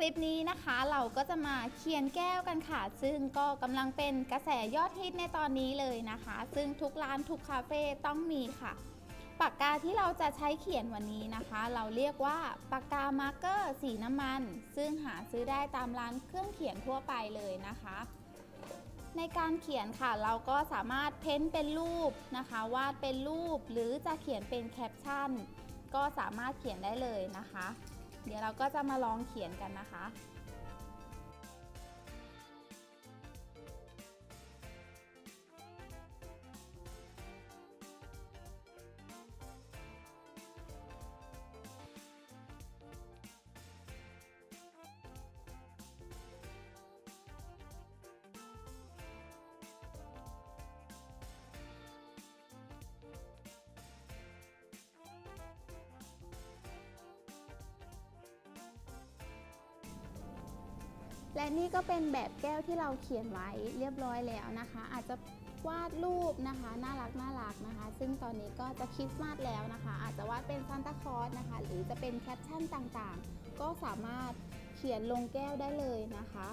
คลิปนี้นะคะเราก็จะมาเขียนแก้วกันค่ะ ซึ่งก็กำลังเป็นกระแสยอดฮิตในตอนนี้เลยนะคะ ซึ่งทุกร้านทุกคาเฟ่ต้องมีค่ะ ปากกาที่เราจะใช้เขียนวันนี้นะคะ เราเรียกว่าปากกามาร์กเกอร์สีน้ำมัน ซึ่งหาซื้อได้ตามร้านเครื่องเขียนทั่วไปเลยนะคะ ในการเขียนค่ะเราก็สามารถเพ้นเป็นรูปนะคะ วาดเป็นรูปหรือจะเขียนเป็นแคปชั่นก็สามารถเขียนได้เลยนะคะ เดี๋ยวเราก็จะมาลองเขียนกันนะคะ และนี่ก็เป็นแบบแก้วที่เราเขียนไว้เรียบร้อยแล้วนะคะ อาจจะวาดรูปนะคะน่ารักน่ารักนะคะ ซึ่งตอนนี้ก็จะคริสต์มาสแล้วนะคะ อาจจะวาดเป็นซานตาคลอสนะคะ หรือจะเป็นแคปชั่นต่างๆ ก็สามารถเขียนลงแก้วได้เลยนะคะ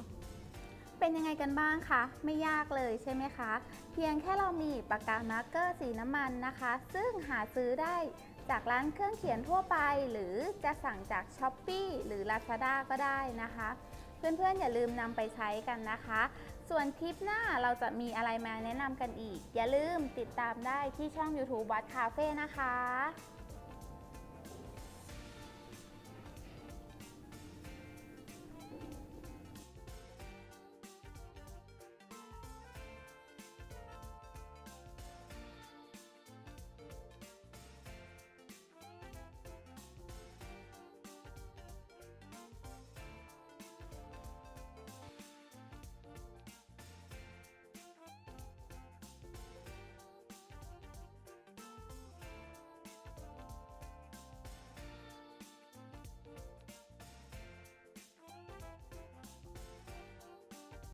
เป็นยังไงกันบ้างคะไม่ยากเลยใช่ไหมคะ เพียงแค่เรามีปากกามาร์กเกอร์สีน้ำมันนะคะ ซึ่งหาซื้อได้จากร้านเครื่องเขียนทั่วไป หรือจะสั่งจาก s h อ p e e หรือ Lazada ก็ได้นะคะ เพื่อนๆ อย่าลืมนำไปใช้กันนะคะ ส่วนคลิปหน้าเราจะมีอะไรมาแนะนำกันอีก อย่าลืมติดตามได้ที่ช่อง YouTube วัดคาเฟ่นะคะ